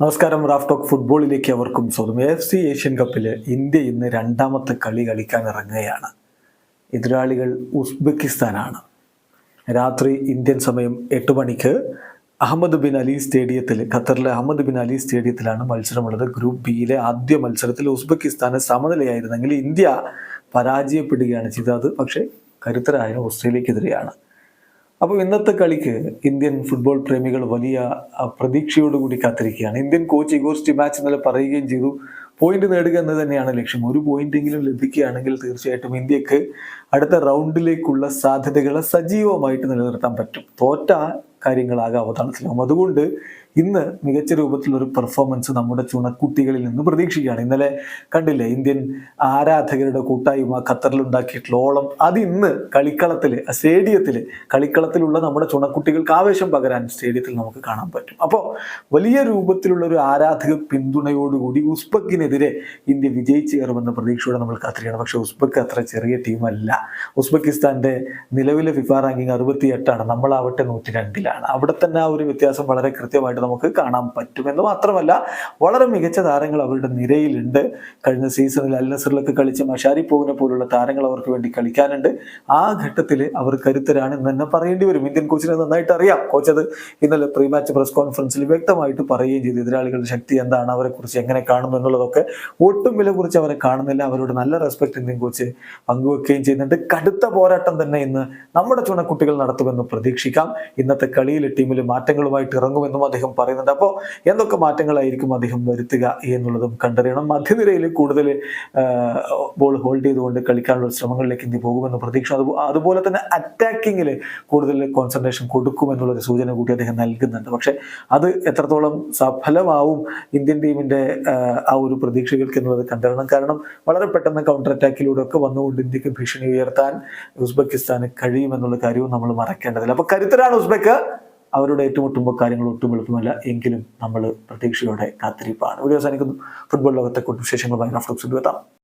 നമസ്കാരം Raf talk ഫുട്ബോളിലേക്ക് അവർക്കും സ്വന്തം എഫ് സി ഏഷ്യൻ കപ്പിൽ ഇന്ത്യ ഇന്ന് രണ്ടാമത്തെ കളി കളിക്കാൻ ഇറങ്ങുകയാണ്. എതിരാളികൾ ഉസ്ബെക്കിസ്ഥാനാണ്. രാത്രി ഇന്ത്യൻ സമയം എട്ട് മണിക്ക് അഹമ്മദ് ബിൻ അലി സ്റ്റേഡിയത്തിൽ ഖത്തറിലെ അഹമ്മദ് ബിൻ അലി സ്റ്റേഡിയത്തിലാണ് മത്സരമുള്ളത്. ഗ്രൂപ്പ് ബിയിലെ ആദ്യ മത്സരത്തിൽ ഉസ്ബെക്കിസ്ഥാന് സമനിലയായിരുന്നെങ്കിൽ ഇന്ത്യ പരാജയപ്പെടുകയാണ് ചെയ്തത്. പക്ഷേ കരുത്തരായ ഓസ്ട്രേലിയക്കെതിരെയാണ്. അപ്പോൾ ഇന്നത്തെ കളിക്ക് ഇന്ത്യൻ ഫുട്ബോൾ പ്രേമികൾ വലിയ പ്രതീക്ഷയോടുകൂടി കാത്തിരിക്കുകയാണ്. ഇന്ത്യൻ കോച്ച് ഇഗോസ്റ്റി മാച്ച് ഇന്നലെ പറയുകയും ചെയ്തു. പോയിന്റ് നേടുക എന്ന് തന്നെയാണ് ലക്ഷ്യം. ഒരു പോയിന്റെങ്കിലും ലഭിക്കുകയാണെങ്കിൽ തീർച്ചയായിട്ടും ഇന്ത്യയ്ക്ക് അടുത്ത റൗണ്ടിലേക്കുള്ള സാധ്യതകളെ സജീവമായിട്ട് നിലനിർത്താൻ പറ്റും. തോറ്റ കാര്യങ്ങളാകാം അവതാളത്തിലാവും അതുകൊണ്ട് ഇന്ന് മികച്ച രൂപത്തിലൊരു പെർഫോമൻസ് നമ്മുടെ ചുണക്കുട്ടികളിൽ നിന്ന് പ്രതീക്ഷിക്കുകയാണ്. ഇന്നലെ കണ്ടില്ലേ ഇന്ത്യൻ ആരാധകരുടെ കൂട്ടായ്മ ഖത്തറിൽ ഉണ്ടാക്കിയിട്ടുള്ള ഓളം. അത് ഇന്ന് കളിക്കളത്തിൽ സ്റ്റേഡിയത്തിൽ കളിക്കളത്തിലുള്ള നമ്മുടെ ചുണക്കുട്ടികൾക്ക് ആവേശം പകരാൻ സ്റ്റേഡിയത്തിൽ നമുക്ക് കാണാൻ പറ്റും. അപ്പോൾ വലിയ രൂപത്തിലുള്ള ഒരു ആരാധക പിന്തുണയോടുകൂടി ഉസ്ബക്കിനെതിരെ ഇന്ത്യ വിജയിച്ചു കയറുമെന്ന പ്രതീക്ഷയോടെ നമ്മൾ കാത്തിരിക്കണം പക്ഷേ ഉസ്ബക്ക് അത്ര ചെറിയ ടീമല്ല. ഉസ്ബക്കിസ്ഥാന്റെ നിലവിലെ ഫിഫ റാങ്കിങ് അറുപത്തി എട്ടാണ് നമ്മളാവട്ടെ നൂറ്റി രണ്ടിലാണ് അവിടെ തന്നെ ആ ഒരു വ്യത്യാസം വളരെ കൃത്യമായിട്ട് നമുക്ക് കാണാൻ പറ്റും എന്ന് മാത്രമല്ല വളരെ മികച്ച താരങ്ങൾ അവരുടെ നിരയിലുണ്ട്. കഴിഞ്ഞ സീസണിൽ അൽ നസറിലൊക്കെ കളിച്ച മഷാരി പോവിനെ പോലുള്ള താരങ്ങൾ അവർക്ക് വേണ്ടി കളിക്കാനുണ്ട്. ആ ഘട്ടത്തിൽ അവർ കരുത്തരാണ് എന്ന് തന്നെ പറയേണ്ടി വരും. ഇന്ത്യൻ കോച്ചിനെ നന്നായിട്ട് അറിയാം. കോച്ച് അത് ഇന്നലെ പ്രീ മാച്ച് പ്രസ് കോൺഫറൻസിൽ വ്യക്തമായിട്ട് പറയുകയും ചെയ്തു. എതിരാളികളുടെ ശക്തി എന്താണ് അവരെ കുറിച്ച് എങ്ങനെ കാണുന്നു എന്നുള്ളതൊക്കെ. ഒട്ടും വില കുറിച്ച് അവരെ കാണുന്നില്ല. അവരോട് നല്ല റെസ്പെക്ട് ഇന്ത്യൻ കോച്ച് പങ്കുവെക്കുകയും ചെയ്യുന്നുണ്ട്. കടുത്ത പോരാട്ടം തന്നെ ഇന്ന് നമ്മുടെ ചുണക്കുട്ടികൾ നടത്തുമെന്ന് പ്രതീക്ഷിക്കാം. ഇന്നത്തെ കളിയിലെ ടീമിൽ മാറ്റങ്ങളുമായിട്ട് ഇറങ്ങുമെന്നും അദ്ദേഹം പറയുന്നുണ്ട്. അപ്പോൾ എന്തൊക്കെ മാറ്റങ്ങളായിരിക്കും അദ്ദേഹം വരുത്തുക എന്നുള്ളതും കണ്ടറിയണം. മധ്യനിരയിൽ കൂടുതൽ ബോൾ ഹോൾഡ് ചെയ്തുകൊണ്ട് കളിക്കാനുള്ള ശ്രമങ്ങളിലേക്ക് ഇന്ത്യ പോകുമെന്ന് പ്രതീക്ഷ. അതുപോലെ തന്നെ അറ്റാക്കിങ്ങിൽ കൂടുതൽ കോൺസെൻട്രേഷൻ കൊടുക്കുമെന്നുള്ളൊരു സൂചന കൂടി അദ്ദേഹം നൽകുന്നുണ്ട്. പക്ഷെ അത് എത്രത്തോളം സഫലമാവും ഇന്ത്യൻ ടീമിന്റെ ആ ഒരു പ്രതീക്ഷകൾക്ക് എന്നുള്ളത് കണ്ടറിയണം. കാരണം വളരെ പെട്ടെന്ന് കൗണ്ടർ അറ്റാക്കിലൂടെ ഒക്കെ വന്നുകൊണ്ട് ഇന്ത്യയ്ക്ക് ഭീഷണി ഉയർത്താൻ ഉസ്ബെക്കിസ്ഥാന് കഴിയുമെന്നുള്ള കാര്യവും നമ്മൾ മറക്കേണ്ടതില്ല. അപ്പൊ കരുത്തരാണ് ഉസ്ബെക്ക്. അവരുടെ ഏറ്റവും ഏറ്റുമുട്ടുമ്പോൾ കാര്യങ്ങൾ ഒട്ടും എളുപ്പമല്ല. എങ്കിലും നമ്മൾ പ്രതീക്ഷയോടെ കാത്തിരിപ്പാണ്. വീഡിയോ അവസാനിക്കുന്നു ഫുട്ബോൾ ലോകത്തെ കുറിച്ച് വിശേഷങ്ങളുമായി റഫ്ലക്സ് എത്താം.